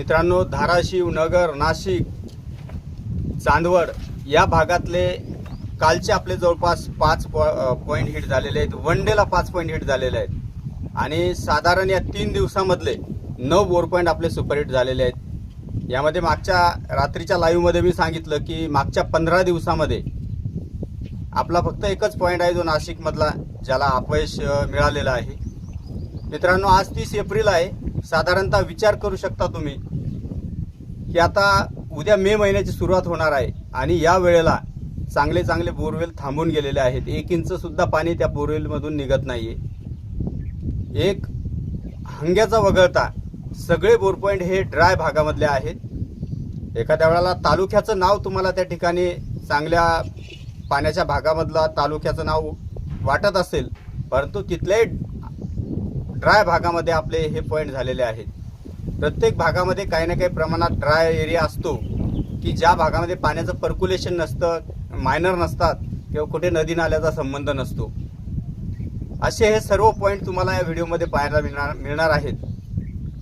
मित्रांनो धाराशिव नगर नाशिक चांदवड या भागातले कालचे आपले जवळपास पाच पॉईंट हिट झालेले आहेत. वन डेला पाच पॉईंट हिट झालेले आहेत. आणि साधारण या तीन दिवसामधले नऊ बोर पॉईंट आपले सुपरहिट झालेले आहेत. यामध्ये मागच्या रात्रीच्या लाईव्हमध्ये मी सांगितलं की मागच्या पंधरा दिवसामध्ये आपला फक्त एकच पॉईंट आहे जो नाशिकमधला ज्याला अपयश मिळालेला आहे. मित्रांनो आज तीस एप्रिल आहे. साधारणतः विचार करू शकता तुम्ही की आता उद्या मे महिन्याची सुरुवात होणार आहे आणि या वेळेला चांगले चांगले बोरवेल थांबून गेलेले आहेत. एक इंचसुद्धा पाणी त्या बोरवेलमधून निघत नाही आहे एक हंग्याचा वगळता सगळे बोर पॉईंट हे ड्राय भागामधले आहेत. एखाद्या वेळेला तालुक्याचं नाव तुम्हाला त्या ठिकाणी चांगल्या पाण्याच्या भागामधला तालुक्याचं नाव वाटत असेल परंतु तिथल्याही ड्राय भागामध्ये आपले हे पॉईंट झालेले आहेत. प्रत्येक भागामध्ये काही ना काही प्रमाणात ड्राय एरिया असतो की ज्या भागामध्ये पाण्याचं पर्क्युलेशन नसतं मायनर नसतात किंवा कुठे नदी नाल्याचा संबंध नसतो. असे हे सर्व पॉईंट तुम्हाला या व्हिडिओमध्ये पाहायला मिळणार मिळणार आहेत.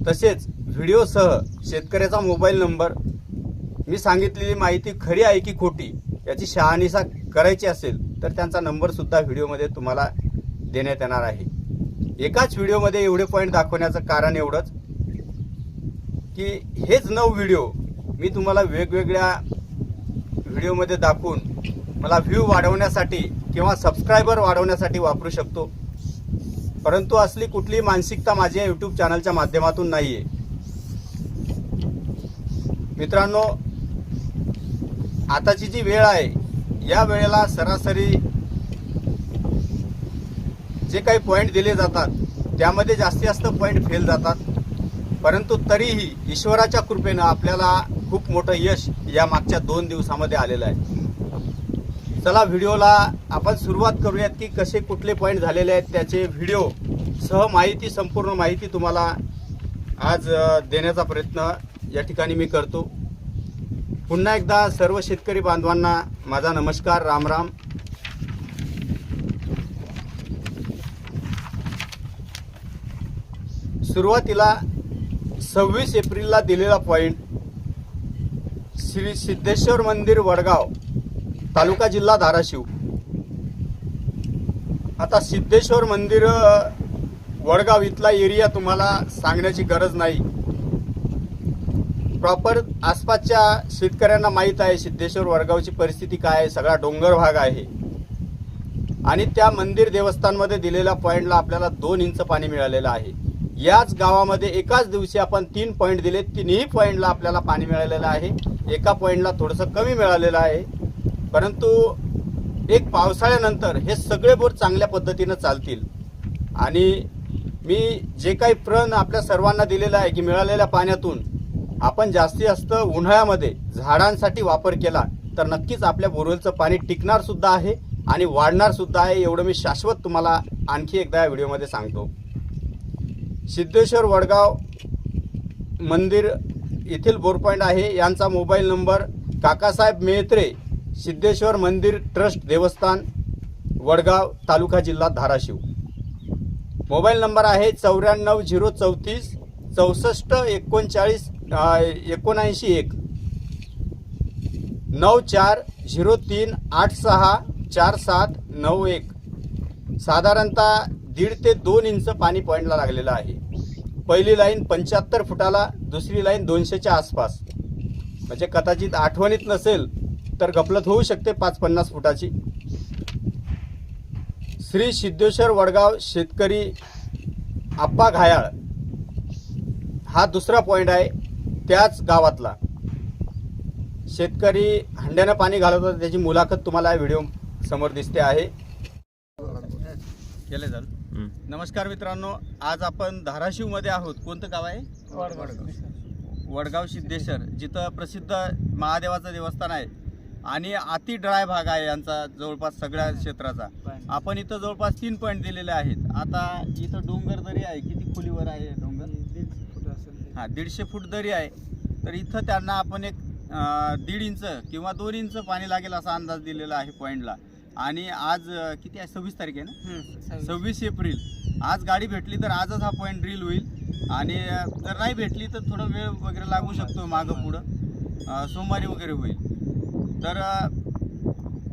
तसेच व्हिडिओसह शेतकऱ्याचा मोबाईल नंबर मी सांगितलेली माहिती खरी आहे की खोटी याची शहानिशा करायची असेल तर त्यांचा नंबरसुद्धा व्हिडिओमध्ये तुम्हाला देण्यात येणार आहे. एकाच व्हिडिओमध्ये एवढे पॉईंट दाखवण्याचं कारण एवढंच की हेच नऊ व्हिडिओ मी तुम्हाला वेगवेगळ्या व्हिडिओमध्ये दाखवून मला व्ह्यू वाढवण्यासाठी किंवा सबस्क्रायबर वाढवण्यासाठी वापरू शकतो. परंतु असली कुठली मानसिकता माझ्या यूट्यूब चॅनलच्या माध्यमातून नाही आहे मित्रांनो आताची जी वेळ आहे या वेळेला सरासरी जे काही पॉईंट दिले जातात त्यामध्ये जास्तीत जास्त पॉईंट फेल जातात. परंतु तरीही ईश्वराच्या कृपेनं आपल्याला खूप मोठं यश या मागच्या दोन दिवसामध्ये आलेलं आहे. चला व्हिडिओला आपण सुरुवात करूयात की कसे कुठले पॉईंट झालेले आहेत त्याचे व्हिडिओ सह माहिती संपूर्ण माहिती तुम्हाला आज देण्याचा प्रयत्न या ठिकाणी मी करतो. पुन्हा एकदा सर्व शेतकरी बांधवांना माझा नमस्कार राम. सुरुवातीला सव्वीस एप्रिलला दिलेला पॉईंट श्री सिद्धेश्वर मंदिर वडगाव तालुका जिल्हा धाराशिव. आता सिद्धेश्वर मंदिर वडगाव इथला एरिया तुम्हाला सांगण्याची गरज नाही. प्रॉपर आसपासच्या शेतकऱ्यांना माहीत आहे सिद्धेश्वर वडगावची परिस्थिती काय आहे सगळा डोंगर भाग आहे. आणि त्या मंदिर देवस्थानमध्ये दिलेल्या पॉईंटला आपल्याला दोन इंच पाणी मिळालेलं आहे. याच गावामध्ये एकाच दिवशी आपण तीन पॉईंट दिले तिन्ही पॉईंटला आपल्याला पाणी मिळालेलं आहे. एका पॉईंटला थोडंसं कमी मिळालेलं आहे. परंतु एक पावसाळ्यानंतर हे सगळे बोर चांगल्या पद्धतीनं चालतील. आणि मी जे काही प्रण आपल्या सर्वांना दिलेलं आहे की मिळालेल्या पाण्यातून आपण जास्तीत जास्त उन्हाळ्यामध्ये झाडांसाठी वापर केला तर नक्कीच आपल्या बोरवेलचं पाणी टिकणार सुद्धा आहे आणि वाढणार सुद्धा आहे एवढं मी शाश्वत तुम्हाला आणखी एकदा या व्हिडिओमध्ये सांगतो. सिद्धेश्वर वडगाव मंदिर येथील बोरपॉईंट आहे. यांचा mobile number Kakasaheb Mehatre Siddheshwar Mandir trust देवस्थान वडगाव तालुका जिल्हा धाराशिव. मोबाईल नंबर आहे चौऱ्याण्णव झिरो चौतीस चौसष्ट एकोणचाळीस एकोणऐंशी एक. नऊ चार झिरो तीन आठ सहा चार सात नऊ एक. साधारणतः दीड ते दोन इंच पाणी पॉईंटला लागलेलं आहे. पहिली लाईन पंच्याहत्तर फुटाला दुसरी लाईन दोनशेच्या आसपास. म्हणजे कदाचित आठवणीत नसेल तर गपलत होऊ शकते पाच पन्नास फुटाची. श्री सिद्धेश्वर वडगाव शेतकरी आप्पा घायाळ हा दुसरा पॉईंट आहे त्याच गावातला. शेतकरी हंड्यानं पाणी घालत होता त्याची मुलाखत तुम्हाला व्हिडिओ समोर दिसते आहे. केले झालं नमस्कार मित्रांनो आज आपण धाराशिवमध्ये आहोत. कोणतं गाव आहे? वडगाव सिद्धेश्वर. जिथं प्रसिद्ध महादेवाचं देवस्थान आहे. आणि अति ड्राय भाग आहे यांचा जवळपास सगळ्या क्षेत्राचा. आपण इथं जवळपास तीन पॉईंट दिलेले आहेत. आता इथं डोंगर दरी आहे. किती खोलीवर आहे डोंगर? हा दीडशे फूट दरी आहे. तर इथं त्यांना आपण एक दीड इंच किंवा दोन इंच पाणी लागेल असा अंदाज दिलेला आहे पॉईंटला आणि आज अं, किती आहे? सव्वीस तारीख आहे ना? सव्वीस. एप्रिल. आज गाडी भेटली तर आजच हा पॉईंट ड्रिल होईल. आणि जर नाही भेटली तर थोडं वेळ वगैरे लागू शकतो मागं पुढं. अं, सोमवारी वगैरे होईल. तर अं,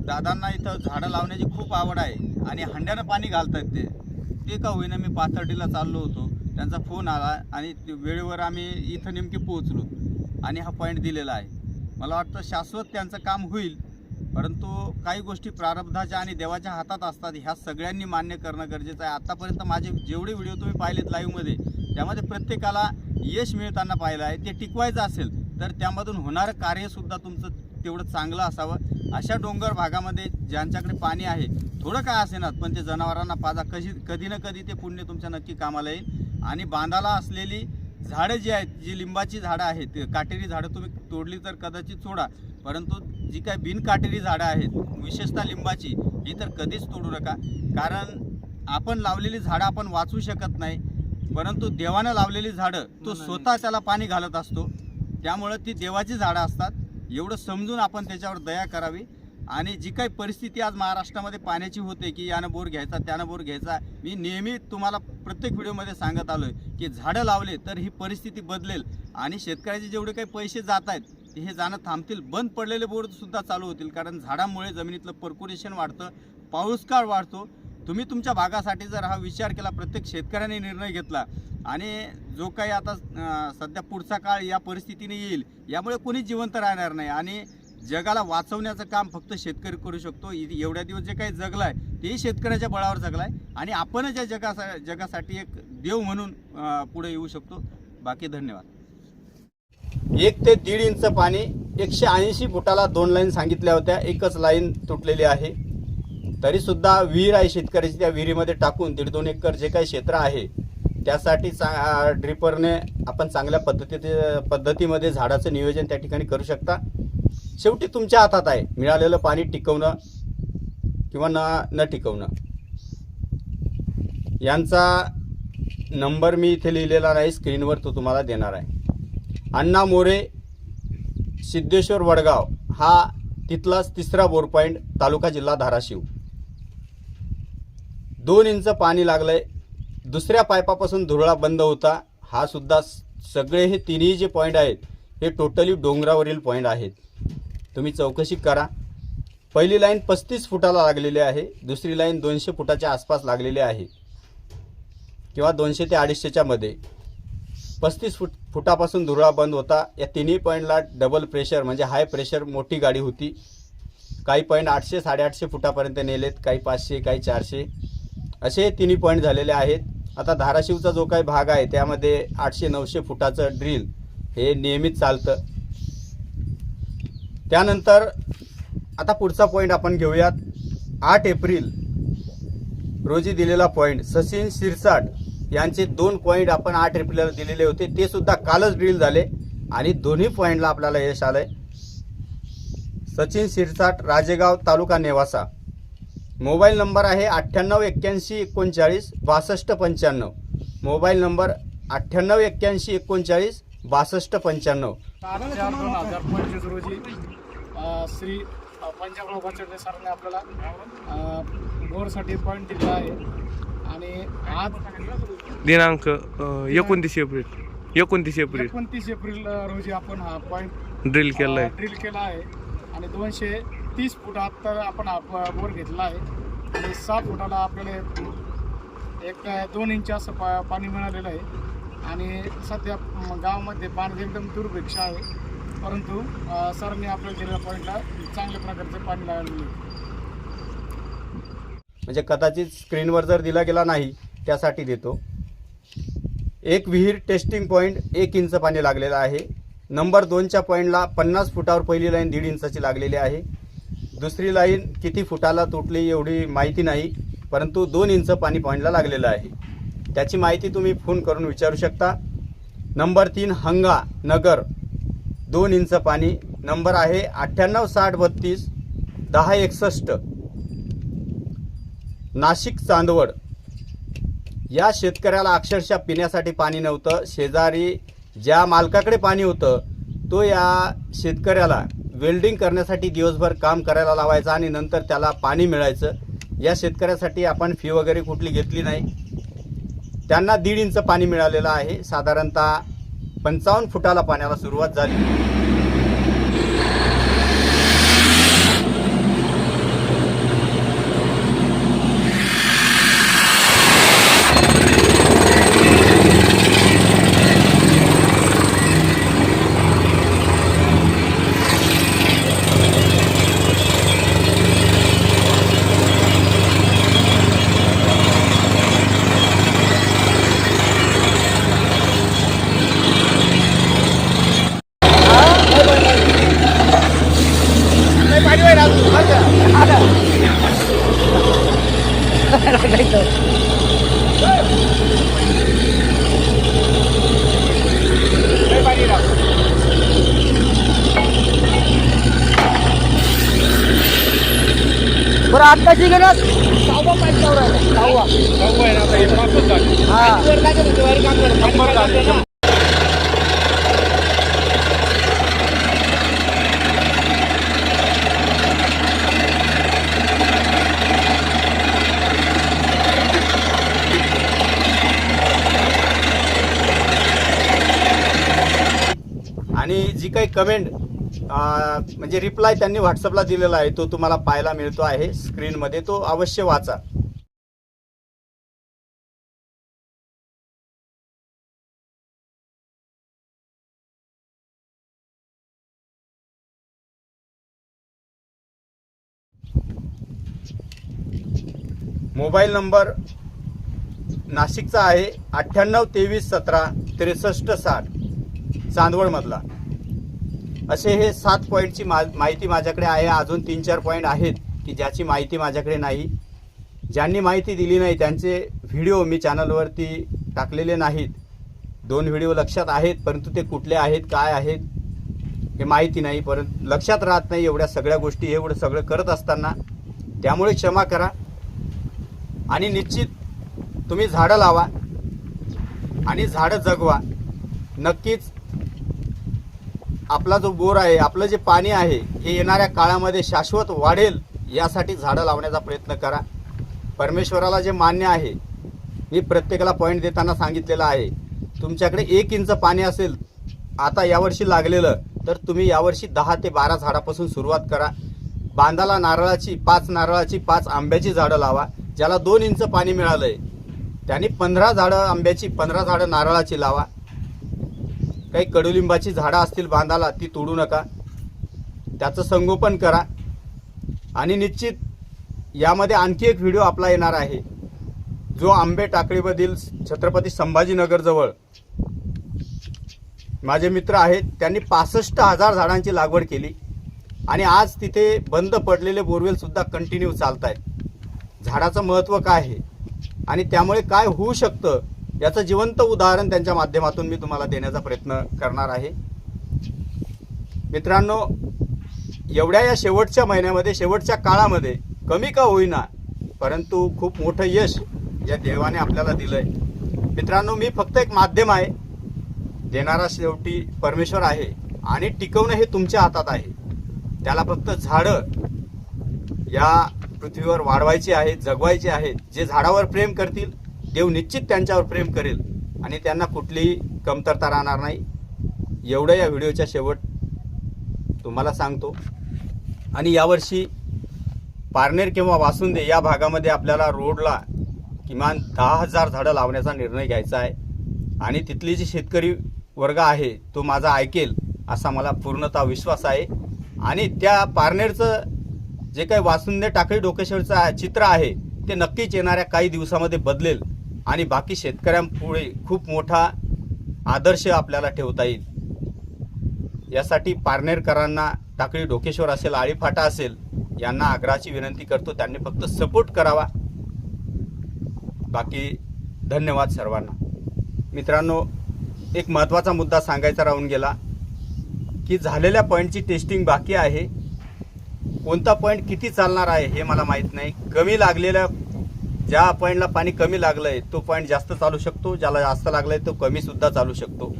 दादांना इथं झाडं लावण्याची खूप आवड आहे. आणि हंड्यानं पाणी घालतात ते. ते का होईना मी पाथर्डीला चाललो होतो. त्यांचा फोन आला आणि ते वेळेवर आम्ही इथं नेमके पोहोचलो. आणि हा पॉईंट दिलेला आहे. मला वाटतं शाश्वत त्यांचं काम होईल. परंतु काही गोष्टी प्रारब्धाच्या आणि देवाच्या हातात असतात ह्या सगळ्यांनी मान्य करणं गरजेचं आहे. आत्तापर्यंत माझे जेवढे व्हिडिओ तुम्ही पाहिलेत लाईव्हमध्ये त्यामध्ये प्रत्येकाला यश मिळताना पाहिलं आहे ते टिकवायचं असेल तर त्यामधून होणारं कार्यसुद्धा तुमचं तेवढं चांगलं असावं. अशा डोंगर भागामध्ये ज्यांच्याकडे पाणी आहे थोडं काय असेनात पण ते जनावरांना पाजा कशी कधी ना कधी ते पुण्य तुमच्या नक्की कामाला येईल. आणि बांधाला असलेली झाडं जी आहेत जी लिंबाची झाडं आहेत काटेरी झाडं तुम्ही तोडली तर कदाचित सोडा. परंतु जी काय बिनकाटेरी झाडं आहेत विशेषतः लिंबाची ही तर कधीच तोडू नका. कारण आपण लावलेली झाडं आपण वाचू शकत नाही. परंतु देवानं लावलेली झाडं तो स्वतः त्याला पाणी घालत असतो. त्यामुळं ती देवाची झाडं असतात. एवढं समजून आपण त्याच्यावर दया करावी. आणि जी काही परिस्थिती आज महाराष्ट्रामध्ये पाण्याची होते की यानं बोर घ्यायचा त्यानं बोर घ्यायचा मी नेहमी तुम्हाला प्रत्येक व्हिडिओमध्ये सांगत आलोय की झाडं लावले तर ही परिस्थिती बदलेल आणि शेतकऱ्याचे जेवढे काही पैसे जात आहेत हे जाणं थांबतील. बंद पडलेले बोर सुद्धा चालू होतील कारण झाडामुळे जमिनीतलं पर्क्युलेशन वाढतं पाऊसकाळ वाढतो. तुम्ही तुमच्या भागासाठी जर हा विचार केला प्रत्येक शेतकऱ्याने निर्णय घेतला आणि जो काही आता सध्या पुढचा काळ या परिस्थितीने येईल यामुळे कोणीच जिवंत राहणार नाही. आणि जगाला वाचवण्याचं काम फक्त शेतकरी करू शकतो. एवढ्या दिवस जे काही जगलाय तेही शेतकऱ्याच्या बळावर जगलाय. आणि आपणच या जगासा जगासाठी एक देव म्हणून पुढे येऊ शकतो. बाकी धन्यवाद. एक ते दीड इंच पाणी एकशे ऐंशी फुटाला दोन लाईन सांगितल्या होत्या. एकच लाईन तुटलेली आहे. तरीसुद्धा विहीर आहे शेतकऱ्याची. त्या विहिरीमध्ये टाकून दीड दोन एकर जे काही क्षेत्र आहे त्यासाठी चा ड्रिपरने आपण चांगल्या पद्धती पद्धतीमध्ये झाडाचं नियोजन त्या ठिकाणी करू शकता. शेवटी तुमच्या हातात आहे. मिळालेलं पाणी टिकवणं किंवा न न टिकवणं. यांचा नंबर मी इथे लिहिलेला नाही स्क्रीनवर तो तुम्हाला देणार आहे. अण्णा मोरे सिद्धेश्वर वडगाव हा तिथलाच तिसरा बोर पॉईंट तालुका जिल्हा धाराशिव. दोन इंच पाणी लागलंय. दुसऱ्या पायपापासून धुरळा बंद होता. हा सुद्धा सगळे हे तिन्ही जे पॉईंट आहेत हे टोटली डोंगरावरील पॉईंट आहेत. तुम्ही चौकशी करा. पहिली लाईन पस्तीस फुटाला लागलेली आहे. दुसरी लाईन दोनशे फुटाच्या आसपास लागलेली आहे. किंवा दोनशे ते अडीचशेच्या मध्ये. पस्तीस फुट फुटापासून धुरळा बंद होता. या तिन्ही पॉईंटला डबल प्रेशर म्हणजे हाय प्रेशर मोठी गाडी होती. काही पॉईंट आठशे साडेआठशे फुटापर्यंत नेलेत. काही पाचशे काही चारशे. असे तिन्ही पॉईंट झालेले आहेत. आता धाराशिवचा जो काही भाग आहे त्यामध्ये आठशे नऊशे फुटाचं ड्रिल हे नियमित चालतं. त्यानंतर आता पुढचा पॉईंट आपण घेऊयात. आठ एप्रिल रोजी दिलेला पॉईंट सचिन शिरसाट यांचे दोन पॉईंट आपण आठ एप्रिलला दिलेले होते. ते सुद्धा कालच ड्रिल झाले आणि दोन्ही पॉईंटला आपल्याला यश आलंय. सचिन शिरसाट राजेगाव तालुका नेवासा. मोबाईल नंबर आहे अठ्ठ्याण्णव एक्क्याऐंशी एकोणचाळीस बासष्ट पंच्याण्णव. मोबाईल नंबर अठ्ठ्याण्णव एक्क्याऐंशी एकोणचाळीस बासष्ट पंच्याण्णव. श्री पंजाबराव बचडे सरांनी आपल्याला बोरसाठी पॉईंट दिला आहे. आणि आज दिनांक एकोणतीस एप्रिल. एकोणतीस एप्रिल. एकोणतीस एप्रिल रोजी आपण हा पॉईंट ड्रिल केलाय. ड्रिल केला आहे. आणि दोनशे तीस फूट आत्ता आपण हा बोर घेतला आहे. आणि सहा फुटाला आपल्याला एक दोन इंच असं पा पाणी मिळालेलं आहे. आणि सध्या गावामध्ये पाणी एकदम दुर्भिक्ष आहे. परंतु सरांनी आपल्या दिलेल्या पॉईंटला चांगल्या प्रकारचे पाणी लागलेलं म्हणजे कदाचित स्क्रीनवर जर दिला गेला नाही त्यासाठी देतो. एक विहीर टेस्टिंग पॉईंट एक इंच पाणी लागलेलं आहे. नंबर दोनच्या पॉईंटला पन्नास फुटावर पहिली लाईन दीड इंचाची लागलेली आहे. दुसरी लाईन किती फुटाला तुटली एवढी माहिती नाही परंतु दोन इंच पाणी पॉईंटला लागलेलं आहे. त्याची माहिती तुम्ही फोन करून विचारू शकता. नंबर तीन हंगा नगर. दोन इंच पाणी. नंबर आहे अठ्ठ्याण्णव साठ बत्तीस दहा एकसष्ट. नाशिक चांदवड. या शेतकऱ्याला अक्षरशः पिण्यासाठी पाणी नव्हतं. शेजारी ज्या मालकाकडे पाणी होतं तो या शेतकऱ्याला वेल्डिंग करण्यासाठी दिवसभर काम करायला लावायचा आणि नंतर त्याला पाणी मिळायचं. या शेतकऱ्यासाठी आपण फी वगैरे कुठली घेतली नाही. त्यांना दीड इंच पाणी मिळालेलं आहे. साधारणतः पंचावन्न फुटाला पाण्याला सुरुवात झाली. बरं आत्ताची गेलं. सहावा पाच सहावा. हा. आणि जी काही कमेंट म्हणजे रिप्लाय त्यांनी व्हॉट्सअपला दिलेला आहे. तो तुम्हाला पाहायला मिळतो आहे स्क्रीनमध्ये तो अवश्य वाचा. मोबाईल नंबर नाशिकचा आहे अठ्ठ्याण्णव तेवीस सतरा त्रेसष्ट साठ चांदवडमधला. असे हे सात पॉईंटची मा माहिती माझ्याकडे आहे. अजून तीन चार पॉईंट आहेत की ज्याची माहिती माझ्याकडे नाही. ज्यांनी माहिती दिली नाही त्यांचे व्हिडिओ मी चॅनलवरती टाकलेले नाहीत. दोन व्हिडिओ लक्षात आहेत परंतु ते कुठले आहेत काय आहेत हे माहिती नाही. परंतु लक्षात राहत नाही एवढ्या सगळ्या गोष्टी एवढं सगळं करत असताना. त्यामुळे क्षमा करा. आणि निश्चित तुम्ही झाडं लावा आणि झाडं जगवा. नक्कीच आपला जो बोर आहे आपलं जे पाणी आहे हे येणाऱ्या काळामध्ये शाश्वत वाढेल यासाठी झाडं लावण्याचा प्रयत्न करा. परमेश्वराला जे मान्य आहे मी प्रत्येकाला पॉईंट देताना सांगितलेलं आहे तुमच्याकडे एक इंच पाणी असेल आता यावर्षी लागलेलं तर तुम्ही यावर्षी दहा ते बारा झाडापासून सुरुवात करा. बांधाला नारळाची पाच नारळाची पाच आंब्याची झाडं लावा ज्याला दोन इंच पाणी मिळालं आहे त्यांनी पंधरा झाडं आंब्याची पंधरा झाडं नारळाची लावा. काही कडुलिंबाची झाडं असतील बांधाला ती तोडू नका. त्याचं संगोपन करा. आणि निश्चित यामध्ये आणखी एक व्हिडिओ आपला येणार आहे. जो आंबे टाकळीमधील छत्रपती संभाजीनगरजवळ माझे मित्र आहेत त्यांनी पासष्ट हजार झाडांची लागवड केली. आणि आज तिथे बंद पडलेले बोरवेलसुद्धा कंटिन्यू चालत आहेत झाडाचं महत्त्व काय आहे? आणि त्यामुळे काय होऊ शकतं? याचं जिवंत उदाहरण त्यांच्या माध्यमातून मी तुम्हाला देण्याचा प्रयत्न करणार आहे. मित्रांनो एवढ्या या शेवटच्या महिन्यामध्ये शेवटच्या काळामध्ये कमी का होईना परंतु खूप मोठं यश या देवाने आपल्याला दिलंय. मित्रांनो मी फक्त एक माध्यम आहे. देणारा शेवटी परमेश्वर आहे आणि टिकवणं हे तुमच्या हातात आहे. त्याला फक्त झाडं या पृथ्वीवर वाढवायची आहेत जगवायची आहेत जे झाडावर प्रेम करतील देव निश्चित त्यांच्यावर प्रेम करेल आणि त्यांना कुठलीही कमतरता राहणार नाही. एवढं या व्हिडिओच्या शेवट तुम्हाला सांगतो. आणि यावर्षी पारनेर किंवा वासुंदे या भागामध्ये आपल्याला रोडला किमान दहा हजार झाडं लावण्याचा निर्णय घ्यायचा आहे. आणि तिथली जी शेतकरी वर्ग आहे तो माझा ऐकेल असा मला पूर्णतः विश्वास आहे. आणि त्या पारनेरचं जे काही वासुंदे टाकळी डोकेश्वरचं चित्र आहे ते नक्कीच येणाऱ्या काही दिवसामध्ये बदलेल. आणि बाकी शेतकऱ्यांपुढे खूप मोठा आदर्श आपल्याला ठेवता येईल. यासाठी पारनेरकरांना टाकळी डोकेश्वर असेल आळीफाटा असेल यांना आग्रहाची विनंती करतो त्यांनी फक्त सपोर्ट करावा. बाकी धन्यवाद सर्वांना. मित्रांनो एक महत्त्वाचा मुद्दा सांगायचा राहून गेला की झालेल्या पॉईंटची टेस्टिंग बाकी आहे. कोणता पॉईंट किती चालणार आहे हे मला माहीत नाही. कमी लागलेल्या ज्या पॉईंटला पाणी कमी लागलंय तो पॉईंट जास्त चालू शकतो. ज्याला जास्त लागलंय तो कमी सुद्धा चालू शकतो.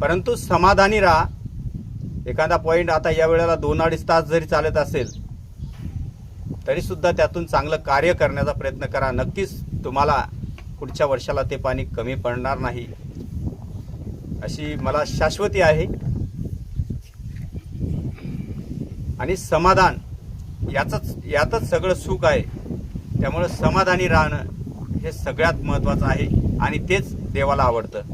परंतु समाधानी राहा. एखादा पॉईंट आता या वेळेला दोन अडीच तास जरी चालत असेल तरी सुद्धा त्यातून चांगलं कार्य करण्याचा प्रयत्न करा. नक्कीच तुम्हाला पुढच्या वर्षाला ते पाणी कमी पडणार नाही. अशी मला शाश्वती आहे. आणि समाधान याचंच यातच सगळं सुख आहे. त्यामुळं समाधानी राहणं हे सगळ्यात महत्त्वाचं आहे आणि तेच देवाला आवडतं.